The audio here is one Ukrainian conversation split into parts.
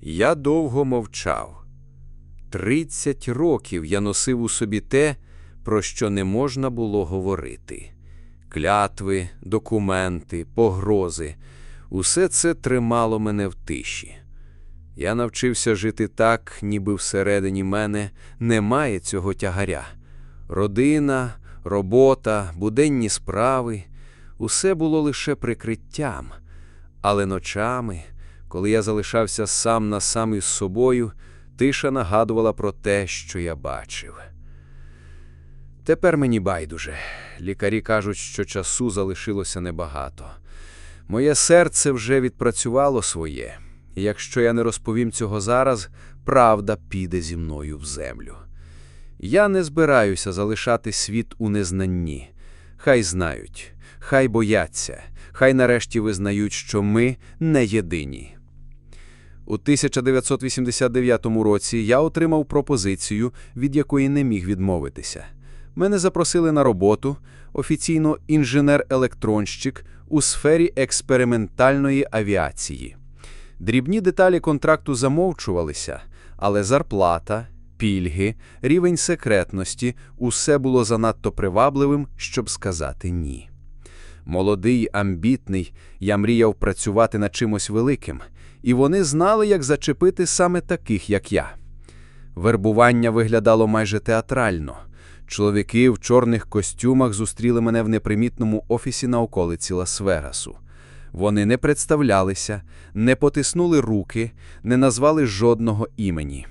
Я довго мовчав. Тридцять років я носив у собі те, про що не можна було говорити. Клятви, документи, погрози усе це тримало мене в тиші. Я навчився жити так, ніби всередині мене немає цього тягаря. Родина, робота, буденні справи усе було лише прикриттям, але ночами, коли я залишався сам на сам із собою, тиша нагадувала про те, що я бачив. Тепер мені байдуже. Лікарі кажуть, що часу залишилося небагато. Моє серце вже відпрацювало своє, і якщо я не розповім цього зараз, правда піде зі мною в землю. Я не збираюся залишати світ у незнанні. Хай знають, хай бояться, хай нарешті визнають, що ми не єдині. У 1989 році я отримав пропозицію, від якої не міг відмовитися. Мене запросили на роботу офіційно інженер-електронщик у сфері експериментальної авіації. Дрібні деталі контракту замовчувалися, але зарплата, пільги, рівень секретності усе було занадто привабливим, щоб сказати ні. Молодий, амбітний, я мріяв працювати над чимось великим, і вони знали, як зачепити саме таких, як я. Вербування виглядало майже театрально. Чоловіки в чорних костюмах зустріли мене в непримітному офісі на околиці Лас-Вегасу. Вони не представлялися, не потиснули руки, не назвали жодного імені.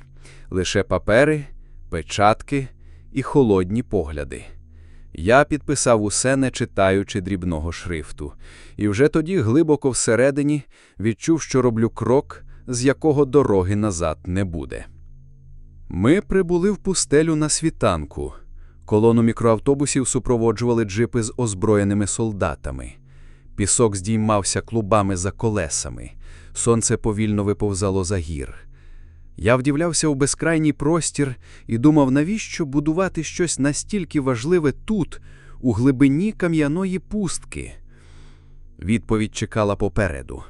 Лише папери, печатки і холодні погляди. Я підписав усе, не читаючи дрібного шрифту, і вже тоді, глибоко всередині, відчув, що роблю крок, з якого дороги назад не буде. Ми прибули в пустелю на світанку. Колону мікроавтобусів супроводжували джипи з озброєними солдатами. Пісок здіймався клубами за колесами, сонце повільно виповзало за гір. Я вдивлявся у безкрайній простір і думав, навіщо будувати щось настільки важливе тут, у глибині кам'яної пустки. Відповідь чекала попереду: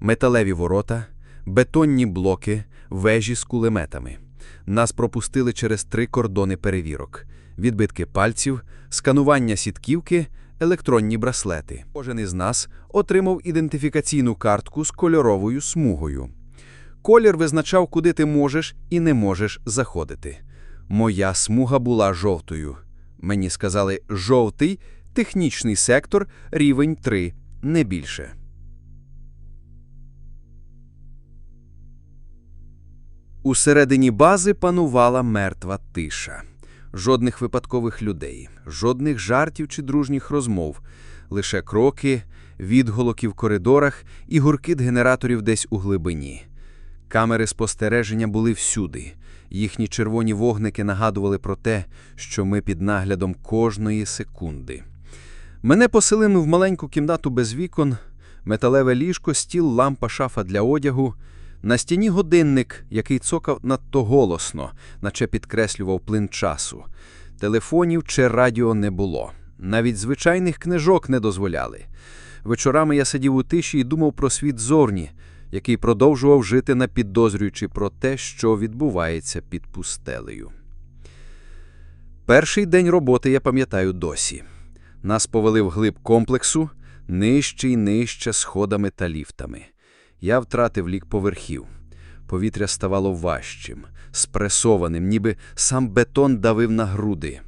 металеві ворота, бетонні блоки, вежі з кулеметами. Нас пропустили через три кордони перевірок: відбитки пальців, сканування сітківки, електронні браслети. Кожен із нас отримав ідентифікаційну картку з кольоровою смугою. Колір визначав, куди ти можеш і не можеш заходити. Моя смуга була жовтою. Мені сказали жовтий, технічний сектор, рівень 3, не більше. Усередині бази панувала мертва тиша. Жодних випадкових людей, жодних жартів чи дружніх розмов, лише кроки, відголоки в коридорах і гуркіт генераторів десь у глибині. Камери спостереження були всюди. Їхні червоні вогники нагадували про те, що ми під наглядом кожної секунди. Мене поселили в маленьку кімнату без вікон, металеве ліжко, стіл, лампа, шафа для одягу. На стіні годинник, який цокав надто голосно, наче підкреслював плин часу. Телефонів чи радіо не було. Навіть звичайних книжок не дозволяли. Вечорами я сидів у тиші і думав про світ зорні, який продовжував жити на підозрюючи про те, що відбувається під пустелею. Перший день роботи я пам'ятаю досі. Нас повели вглиб комплексу, нижче й нижче сходами та ліфтами. Я втратив лік поверхів. Повітря ставало важчим, спресованим, ніби сам бетон давив на груди.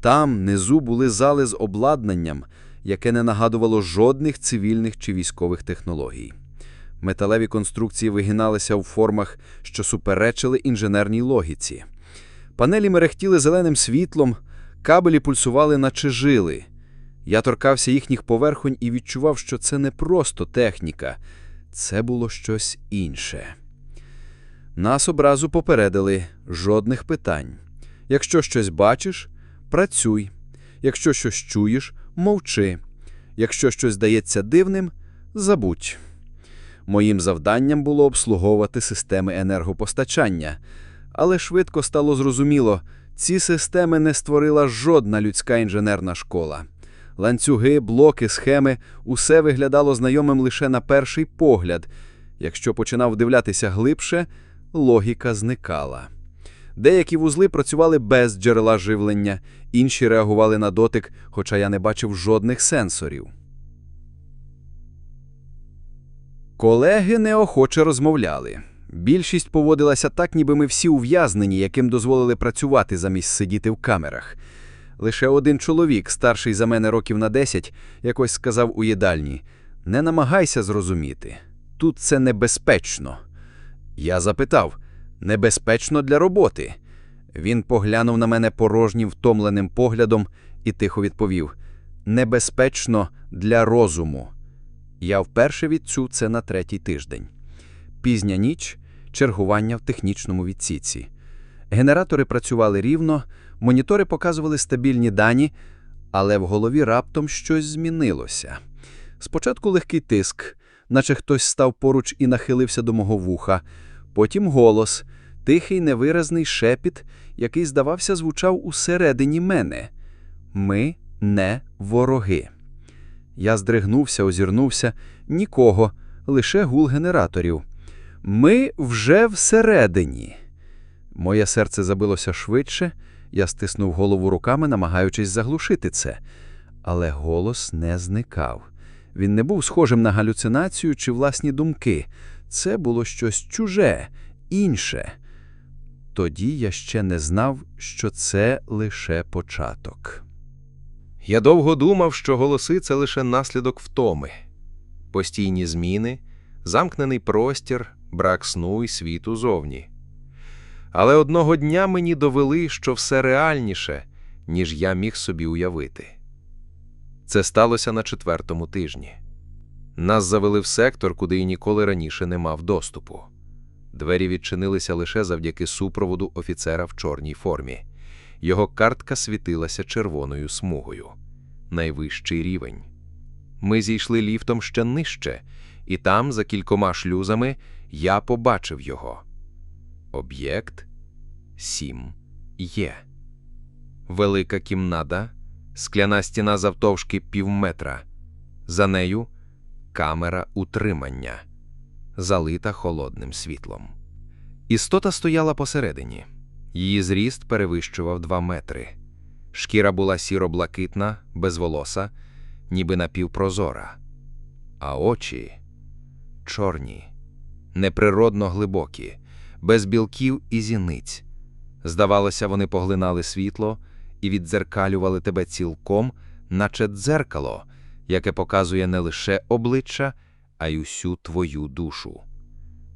Там внизу були зали з обладнанням, яке не нагадувало жодних цивільних чи військових технологій. Металеві конструкції вигиналися у формах, що суперечили інженерній логіці. Панелі мерехтіли зеленим світлом, кабелі пульсували, наче жили. Я торкався їхніх поверхонь і відчував, що це не просто техніка, це було щось інше. Нас образу попередили жодних питань. Якщо щось бачиш, працюй. Якщо щось чуєш, мовчи. Якщо щось здається дивним, забудь. Моїм завданням було обслуговувати системи енергопостачання, але швидко стало зрозуміло, ці системи не створила жодна людська інженерна школа. Ланцюги, блоки, схеми усе виглядало знайомим лише на перший погляд, Якщо починав вдивлятися глибше, логіка зникала. Деякі вузли працювали без джерела живлення, інші реагували на дотик, хоча я не бачив жодних сенсорів. Колеги неохоче розмовляли. Більшість поводилася так, ніби ми всі ув'язнені, яким дозволили працювати замість сидіти в камерах. Лише один чоловік, старший за мене років на 10, якось сказав у їдальні: Не намагайся зрозуміти. Тут це небезпечно. Я запитав: небезпечно для роботи. Він поглянув на мене порожнім, втомленим поглядом і тихо відповів: Небезпечно для розуму. Я вперше відчув це на третій тиждень. Пізня ніч, чергування в технічному відсіці. Генератори працювали рівно, монітори показували стабільні дані, але в голові раптом щось змінилося. Спочатку легкий тиск, наче хтось став поруч і нахилився до мого вуха, потім голос, тихий невиразний шепіт, який, здавався, звучав усередині мене. Ми не вороги. Я здригнувся, озирнувся. Нікого, лише гул генераторів. Ми вже всередині. Моє серце забилося швидше, я стиснув голову руками, намагаючись заглушити це. Але голос не зникав. Він не був схожим на галюцинацію чи власні думки. Це було щось чуже, інше. Тоді я ще не знав, що це лише початок. Я довго думав, що голоси це лише наслідок втоми, постійні зміни, замкнений простір, брак сну і світу зовні. Але одного дня мені довели, що все реальніше, ніж я міг собі уявити. Це сталося на четвертому тижні. Нас завели в сектор, куди і ніколи раніше не мав доступу. Двері відчинилися лише завдяки супроводу офіцера в чорній формі. Його картка світилася червоною смугою. Найвищий рівень. Ми зійшли ліфтом ще нижче, і там, за кількома шлюзами, я побачив його. Об'єкт 7 є. Велика кімната, скляна стіна завтовшки півметра. За нею камера утримання, залита холодним світлом. Істота стояла посередині. Її зріст перевищував два метри. Шкіра була сіро-блакитна, без волоса, ніби напівпрозора. А очі чорні, неприродно глибокі, без білків і зіниць. Здавалося, вони поглинали світло і віддзеркалювали тебе цілком, наче дзеркало, яке показує не лише обличчя, а й усю твою душу.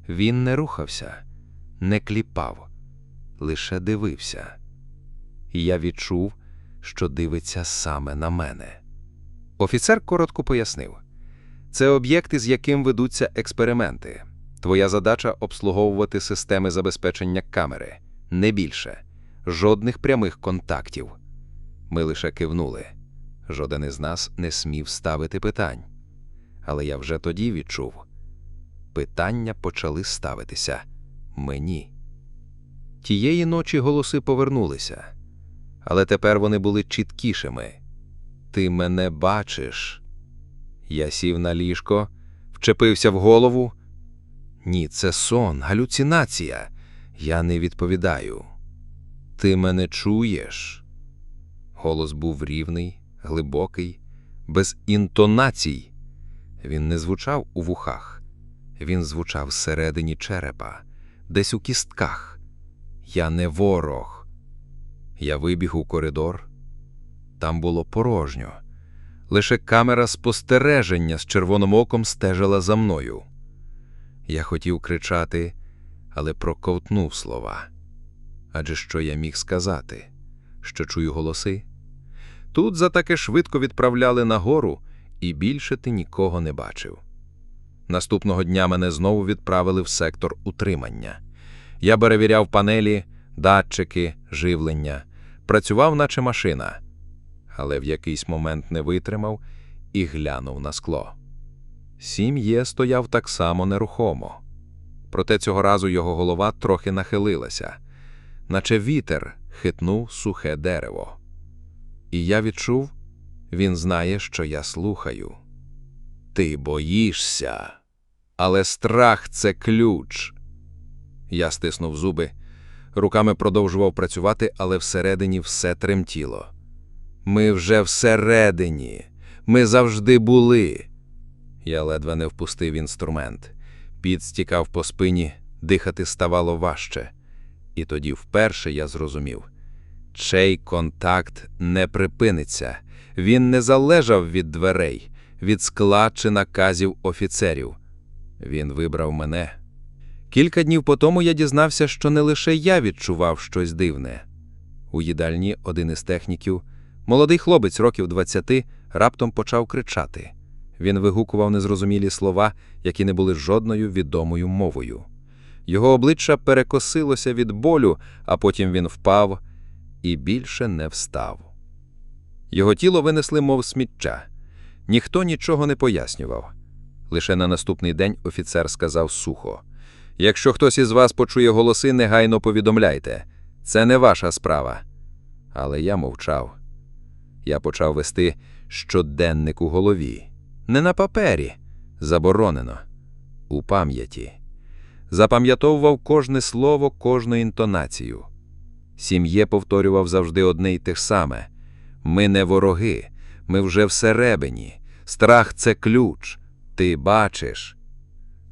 Він не рухався, не кліпав лише дивився. І я відчув, що дивиться саме на мене. Офіцер коротко пояснив: це об'єкти, з яким ведуться експерименти. Твоя задача обслуговувати системи забезпечення камери, не більше, жодних прямих контактів. Ми лише кивнули. Жоден із нас не смів ставити питань. Але я вже тоді відчув питання почали ставитися мені. Тієї ночі голоси повернулися, але тепер вони були чіткішими. Ти мене бачиш. Я сів на ліжко, вчепився в голову. Ні, це сон, галюцинація. Я не відповідаю. Ти мене чуєш? Голос був рівний, глибокий, без інтонацій. Він не звучав у вухах, він звучав всередині черепа, десь у кістках. Я не ворог. Я вибіг у коридор. Там було порожньо. Лише камера спостереження з червоним оком стежила за мною. Я хотів кричати, але проковтнув слова. Адже що я міг сказати? Що чую голоси? Тут за таке швидко відправляли нагору, і більше ти нікого не бачив. Наступного дня мене знову відправили в сектор утримання. Я перевіряв панелі, датчики, живлення, працював, наче машина, але в якийсь момент не витримав і глянув на скло. Сім'є стояв так само нерухомо. Проте цього разу його голова трохи нахилилася, наче вітер хитнув сухе дерево. І я відчув, він знає, що я слухаю. Ти боїшся. Але страх це ключ. Я стиснув зуби, руками продовжував працювати, але всередині все тремтіло. Ми вже всередині. Ми завжди були. Я ледве не впустив інструмент. Піт стікав по спині, дихати ставало важче. І тоді вперше я зрозумів. Чей контакт не припиниться. Він не залежав від дверей, від скла чи наказів офіцерів. Він вибрав мене. Кілька днів по тому я дізнався, що не лише я відчував щось дивне. У їдальні один із техніків, молодий хлопець років 20, раптом почав кричати. Він вигукував незрозумілі слова, які не були жодною відомою мовою. Його обличчя перекосилося від болю, а потім він впав і більше не встав. Його тіло винесли, мов сміття. Ніхто нічого не пояснював. Лише на наступний день офіцер сказав сухо: Якщо хтось із вас почує голоси, негайно повідомляйте. Це не ваша справа. Але я мовчав. Я почав вести щоденник у голові. Не на папері. Заборонено. У пам'яті. Запам'ятовував кожне слово, кожну інтонацію. Сім'є повторював завжди одне й те саме: ми не вороги, ми вже всередині. Страх це ключ. Ти бачиш.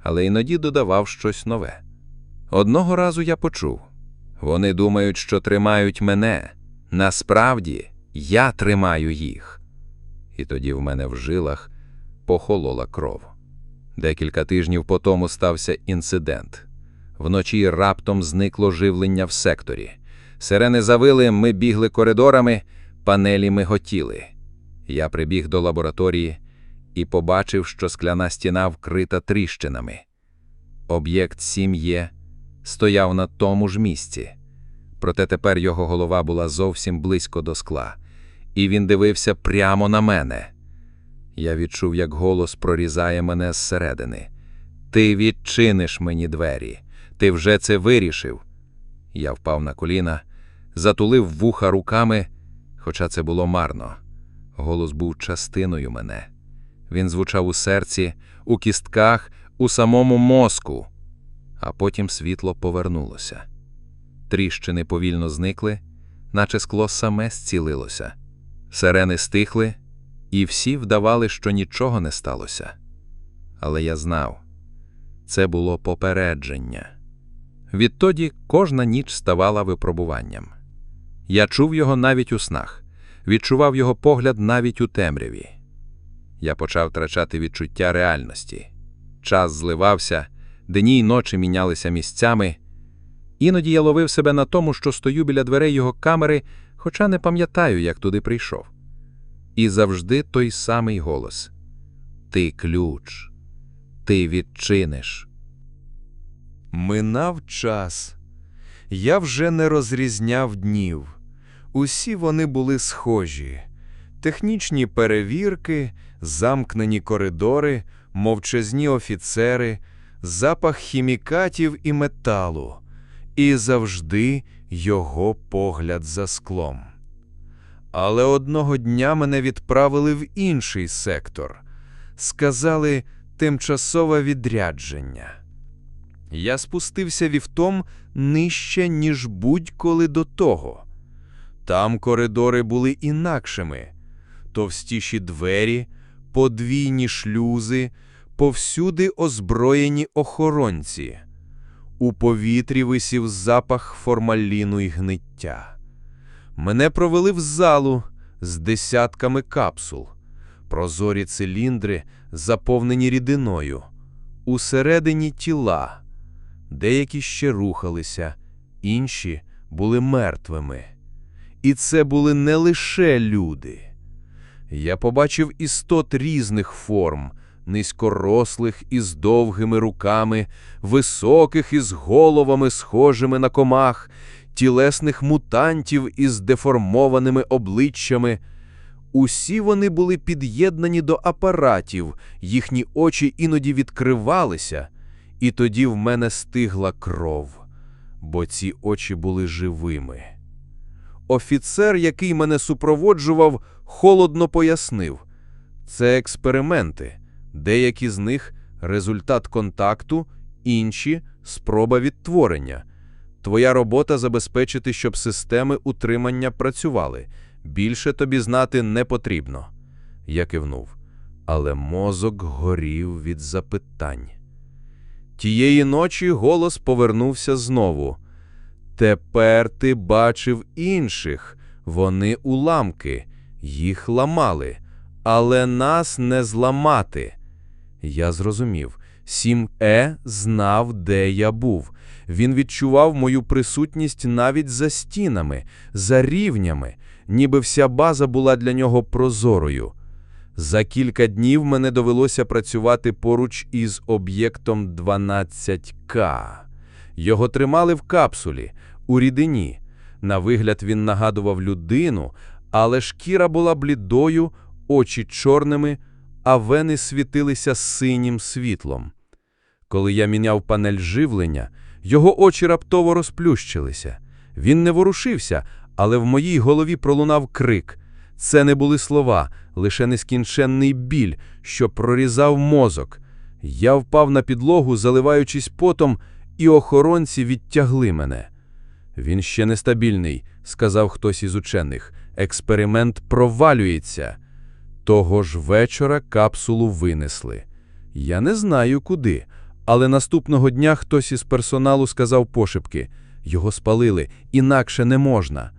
Але іноді додавав щось нове. Одного разу я почув: вони думають, що тримають мене. Насправді я тримаю їх. І тоді в мене в жилах похолола кров. Декілька тижнів по тому стався інцидент. Вночі раптом зникло живлення в секторі. Сирени завили, ми бігли коридорами, панелі миготіли. Я прибіг до лабораторії і побачив, що скляна стіна вкрита тріщинами. Об'єкт 7Є стояв на тому ж місці. Проте тепер його голова була зовсім близько до скла, і він дивився прямо на мене. Я відчув, як голос прорізає мене зсередини. Ти відчиниш мені двері. Ти вже це вирішив. Я впав на коліна, затулив вуха руками, хоча це було марно. Голос був частиною мене. Він звучав у серці, у кістках, у самому мозку. А потім світло повернулося. Тріщини повільно зникли, наче скло саме зцілилося. Сирени стихли, і всі вдавали, що нічого не сталося. Але я знав, це було попередження. Відтоді кожна ніч ставала випробуванням. Я чув його навіть у снах, відчував його погляд навіть у темряві. Я почав втрачати відчуття реальності. Час зливався, дні й ночі мінялися місцями. Іноді я ловив себе на тому, що стою біля дверей його камери, хоча не пам'ятаю, як туди прийшов. І завжди той самий голос: Ти ключ, ти відчиниш. Минав час. Я вже не розрізняв днів. Усі вони були схожі: технічні перевірки, замкнені коридори, мовчазні офіцери, запах хімікатів і металу, і завжди його погляд за склом. Але одного дня мене відправили в інший сектор. Сказали тимчасове відрядження. Я спустився вівтом нижче, ніж будь-коли до того. Там коридори були інакшими, товстіші двері, подвійні шлюзи, повсюди озброєні охоронці. У повітрі висів запах формаліну й гниття. Мене провели в залу з десятками капсул, прозорі циліндри, заповнені рідиною, усередині тіла. Деякі ще рухалися, інші були мертвими. І це були не лише люди. Я побачив істот різних форм, низькорослих із довгими руками, високих із головами, схожими на комах, тілесних мутантів із деформованими обличчями. Усі вони були під'єднані до апаратів, їхні очі іноді відкривалися, і тоді в мене стигла кров, бо ці очі були живими. Офіцер, який мене супроводжував, холодно пояснив це експерименти, деякі з них результат контакту, інші спроба відтворення. Твоя робота забезпечити, щоб системи утримання працювали. Більше тобі знати не потрібно. Я кивнув, але мозок горів від запитань. Тієї ночі голос повернувся знову. Тепер ти бачив інших. Вони уламки, їх ламали, але нас не зламати. Я зрозумів. 7Е знав, де я був. Він відчував мою присутність навіть за стінами, за рівнями, ніби вся база була для нього прозорою. За кілька днів мене довелося працювати поруч із об'єктом 12К. Його тримали в капсулі, у рідині. На вигляд він нагадував людину, але шкіра була блідою, очі чорними, а вени світилися синім світлом. Коли я міняв панель живлення, його очі раптово розплющилися. Він не ворушився, але в моїй голові пролунав крик. Це не були слова, лише нескінченний біль, що прорізав мозок. Я впав на підлогу, заливаючись потом, і охоронці відтягли мене. Він ще нестабільний, сказав хтось із учених. Експеримент провалюється. Того ж вечора капсулу винесли. Я не знаю куди, але наступного дня хтось із персоналу сказав пошепки. Його спалили, інакше не можна.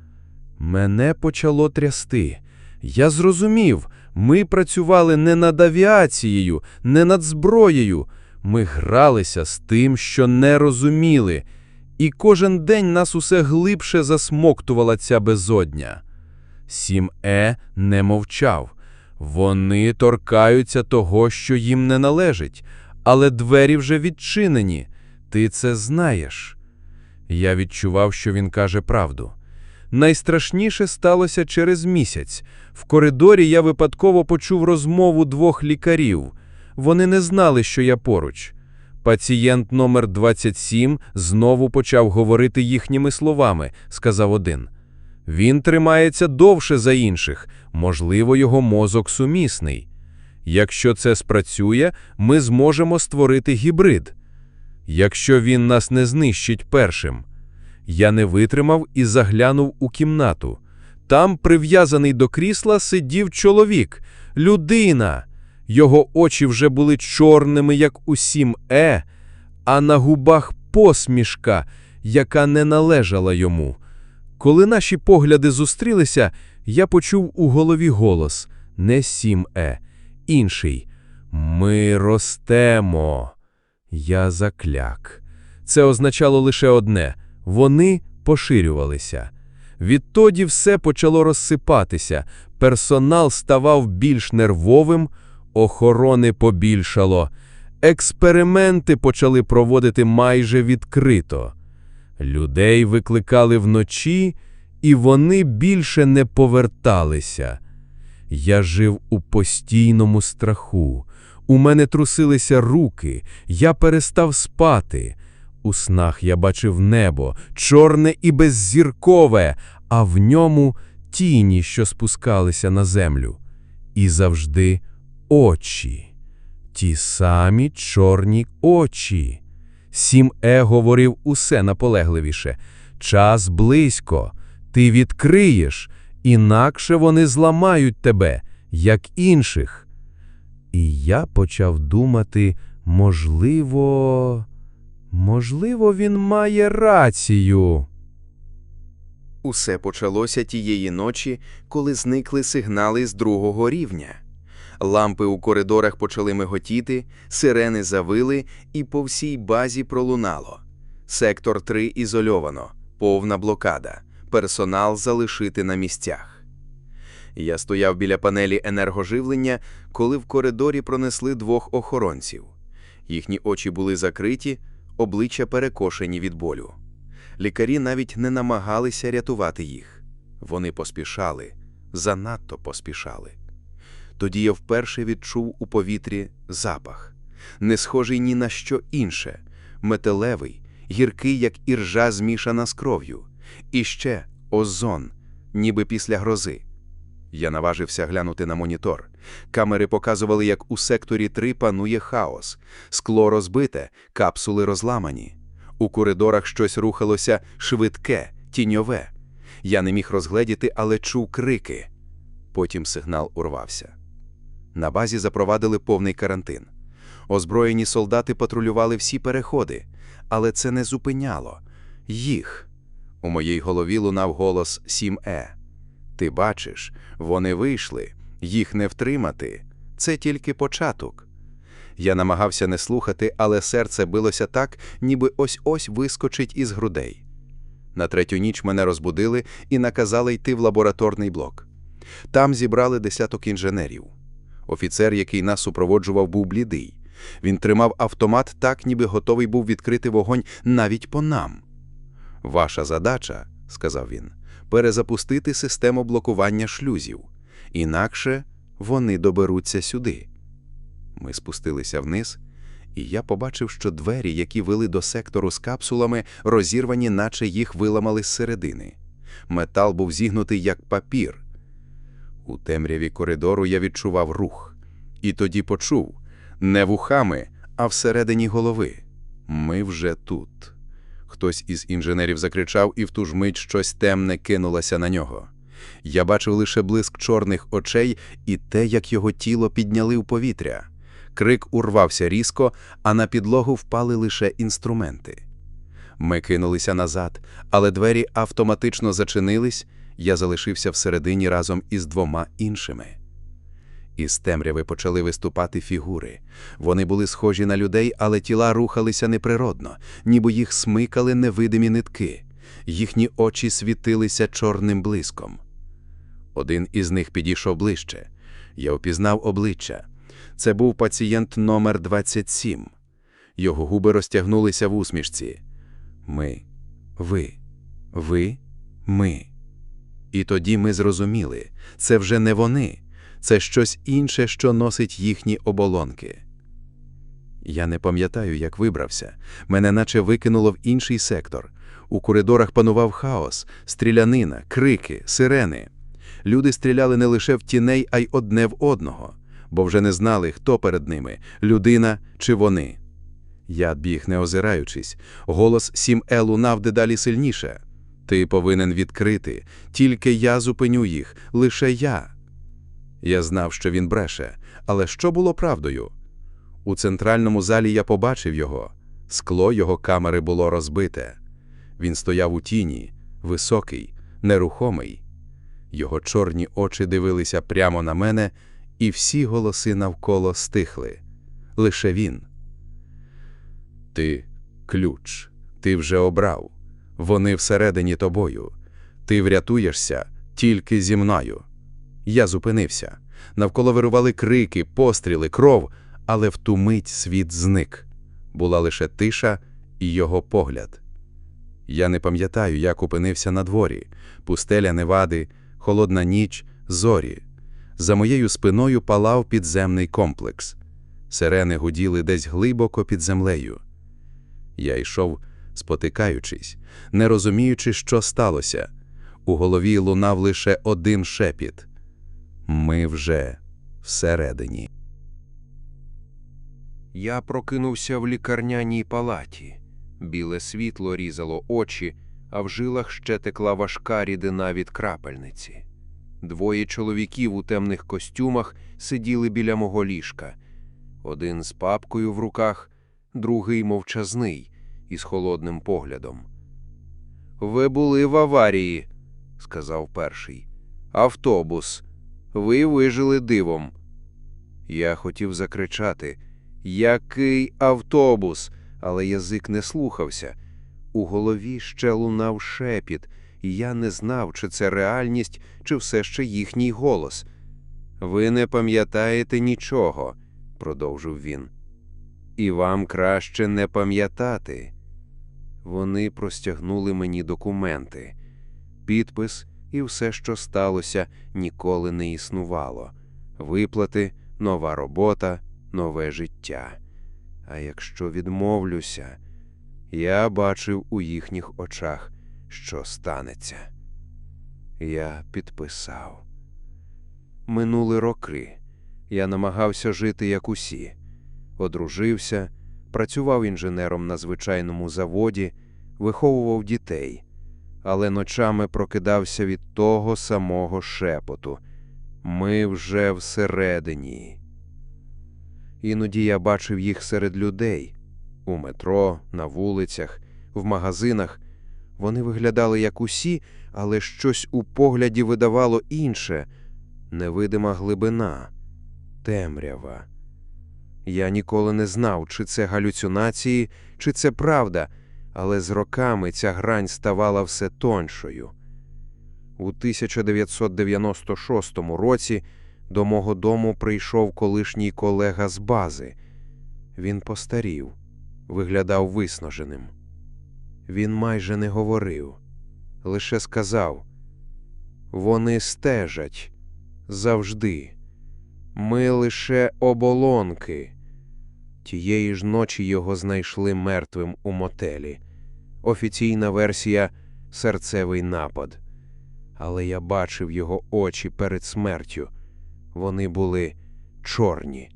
Мене почало трясти. Я зрозумів, ми працювали не над авіацією, не над зброєю. Ми гралися з тим, що не розуміли, і кожен день нас усе глибше засмоктувала ця безодня. 7Е не мовчав. Вони торкаються того, що їм не належить, але двері вже відчинені. Ти це знаєш. Я відчував, що він каже правду. Найстрашніше сталося через місяць. В коридорі я випадково почув розмову двох лікарів. Вони не знали, що я поруч. Пацієнт номер 27 знову почав говорити їхніми словами, сказав один. Він тримається довше за інших, можливо, його мозок сумісний. Якщо це спрацює, ми зможемо створити гібрид. Якщо він нас не знищить першим. Я не витримав і заглянув у кімнату. Там, прив'язаний до крісла, сидів чоловік, людина. Його очі вже були чорними, як у 7Е, а на губах посмішка, яка не належала йому. Коли наші погляди зустрілися, я почув у голові голос не 7Е, інший. Ми ростемо. Я закляк. Це означало лише одне вони поширювалися. Відтоді все почало розсипатися, персонал ставав більш нервовим, охорони побільшало, експерименти почали проводити майже відкрито. Людей викликали вночі, і вони більше не поверталися. Я жив у постійному страху. У мене трусилися руки, я перестав спати. У снах я бачив небо, чорне і беззіркове, а в ньому тіні, що спускалися на землю. І завжди очі, ті самі чорні очі. Сім-Е говорив усе наполегливіше. Час близько, ти відкриєш, інакше вони зламають тебе, як інших. І я почав думати, можливо, можливо, він має рацію. Усе почалося тієї ночі, коли зникли сигнали з другого рівня. Лампи у коридорах почали миготіти, сирени завили, і по всій базі пролунало. Сектор 3 ізольовано, повна блокада, персонал залишити на місцях. Я стояв біля панелі енергоживлення, коли в коридорі пронесли двох охоронців. Їхні очі були закриті, обличчя перекошені від болю. Лікарі навіть не намагалися рятувати їх. Вони поспішали, занадто поспішали. Тоді я вперше відчув у повітрі запах, не схожий ні на що інше, металевий, гіркий, як іржа змішана з кров'ю, і ще озон, ніби після грози. Я наважився глянути на монітор. Камери показували, як у секторі 3 панує хаос. Скло розбите, капсули розламані. У коридорах щось рухалося швидке, тіньове. Я не міг розгледіти, але чув крики. Потім сигнал урвався. На базі запровадили повний карантин. Озброєні солдати патрулювали всі переходи, але це не зупиняло їх. У моїй голові лунав голос 7Е. Ти бачиш, вони вийшли, їх не втримати. Це тільки початок. Я намагався не слухати, але серце билося так, ніби ось-ось вискочить із грудей. На третю ніч мене розбудили і наказали йти в лабораторний блок. Там зібрали десяток інженерів. Офіцер, який нас супроводжував, був блідий. Він тримав автомат так, ніби готовий був відкрити вогонь навіть по нам. Ваша задача, сказав він, перезапустити систему блокування шлюзів. Інакше вони доберуться сюди. Ми спустилися вниз, і я побачив, що двері, які вели до сектору з капсулами, розірвані, наче їх виламали зсередини. Метал був зігнутий як папір. У темряві коридору я відчував рух. І тоді почув не вухами, а всередині голови. Ми вже тут. Хтось із інженерів закричав, і в ту ж мить щось темне кинулося на нього. Я бачив лише блиск чорних очей і те, як його тіло підняли в повітря. Крик урвався різко, а на підлогу впали лише інструменти. Ми кинулися назад, але двері автоматично зачинились, я залишився всередині разом із двома іншими. Із темряви почали виступати фігури. Вони були схожі на людей, але тіла рухалися неприродно, ніби їх смикали невидимі нитки. Їхні очі світилися чорним блиском. Один із них підійшов ближче. Я впізнав обличчя. Це був пацієнт номер 27. Його губи розтягнулися в усмішці. Ми, ви, ви, ми. І тоді ми зрозуміли, це вже не вони, це щось інше, що носить їхні оболонки. Я не пам'ятаю, як вибрався. Мене наче викинуло в інший сектор. У коридорах панував хаос, стрілянина, крики, сирени. Люди стріляли не лише в тіней, а й одне в одного, бо вже не знали, хто перед ними людина чи вони. Я біг, не озираючись. Голос 7Е лунав дедалі сильніше. Ти повинен відкрити, тільки я зупиню їх, лише я. Я знав, що він бреше, але що було правдою? У центральному залі я побачив його. Скло його камери було розбите. Він стояв у тіні, високий, нерухомий. Його чорні очі дивилися прямо на мене, і всі голоси навколо стихли. Лише він. Ти ключ, ти вже обрав. Вони всередині тобою. Ти врятуєшся тільки зі мною. Я зупинився. Навколо вирували крики, постріли, кров, але в ту мить світ зник. Була лише тиша і його погляд. Я не пам'ятаю, як опинився на дворі. Пустеля Невади, холодна ніч, зорі. За моєю спиною палав підземний комплекс. Сирени гуділи десь глибоко під землею. Я йшов, спотикаючись, не розуміючи, що сталося. У голові лунав лише один шепіт. Ми вже всередині. Я прокинувся в лікарняній палаті. Біле світло різало очі, а в жилах ще текла важка рідина від крапельниці. Двоє чоловіків у темних костюмах сиділи біля мого ліжка. Один з папкою в руках, другий мовчазний, із холодним поглядом. Ви були в аварії, сказав перший. Автобус. Ви вижили дивом. Я хотів закричати Який автобус? Але язик не слухався. У голові ще лунав шепіт, і я не знав, чи це реальність, чи все ще їхній голос. Ви не пам'ятаєте нічого, продовжив він. І вам краще не пам'ятати. Вони простягнули мені документи. Підпис і все, що сталося, ніколи не існувало. Виплати, нова робота, нове життя. А якщо відмовлюся, я бачив у їхніх очах, що станеться. Я підписав. Минули роки. Я намагався жити як усі. Одружився, працював інженером на звичайному заводі, виховував дітей, але ночами прокидався від того самого шепоту. Ми вже всередині. Іноді я бачив їх серед людей у метро, на вулицях, в магазинах. Вони виглядали як усі, але щось у погляді видавало інше невидима глибина, темрява. Я ніколи не знав, чи це галюцинації, чи це правда, але з роками ця грань ставала все тоншою. У 1996 році до мого дому прийшов колишній колега з бази. Він постарів, виглядав виснаженим. Він майже не говорив, лише сказав: Вони стежать завжди. Ми лише оболонки. Тієї ж ночі його знайшли мертвим у мотелі. Офіційна версія серцевий напад. Але я бачив його очі перед смертю. Вони були чорні.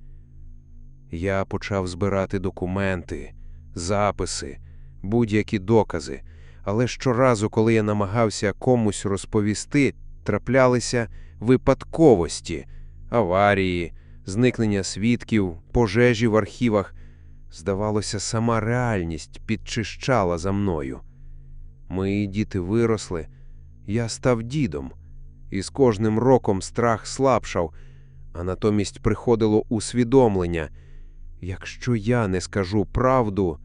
Я почав збирати документи, записи, будь-які докази, але щоразу, коли я намагався комусь розповісти, траплялися випадковості, аварії, зникнення свідків, пожежі в архівах. Здавалося, сама реальність підчищала за мною. Мої діти виросли, я став дідом, і з кожним роком страх слабшав, а натомість приходило усвідомлення якщо я не скажу правду,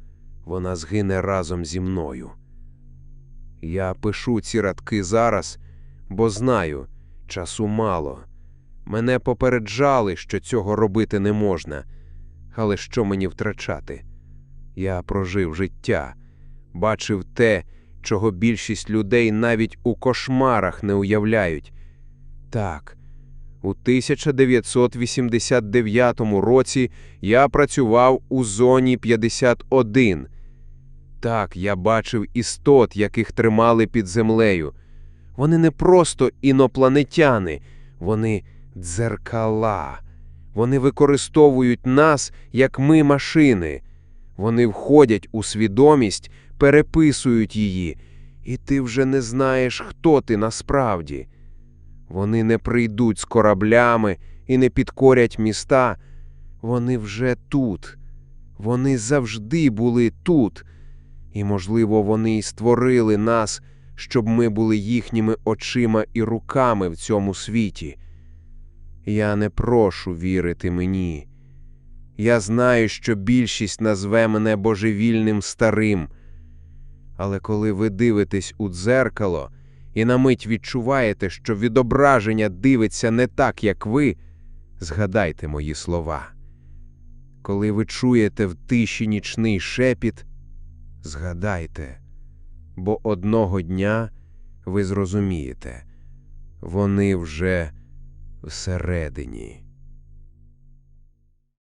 вона згине разом зі мною. Я пишу ці радки зараз, бо знаю, часу мало. Мене попереджали, що цього робити не можна. Але що мені втрачати? Я прожив життя, бачив те, чого більшість людей навіть у кошмарах не уявляють. Так, у 1989 році я працював у зоні 51. Так, я бачив істот, яких тримали під землею. Вони не просто інопланетяни, вони дзеркала. Вони використовують нас, як ми машини. Вони входять у свідомість, переписують її, і ти вже не знаєш, хто ти насправді. Вони не прийдуть з кораблями і не підкорять міста. Вони вже тут. Вони завжди були тут. І, можливо, вони й створили нас, щоб ми були їхніми очима і руками в цьому світі. Я не прошу вірити мені. Я знаю, що більшість назве мене божевільним старим. Але коли ви дивитесь у дзеркало і на мить відчуваєте, що відображення дивиться не так, як ви, згадайте мої слова. Коли ви чуєте в тиші нічний шепіт, згадайте, бо одного дня ви зрозумієте, вони вже всередині.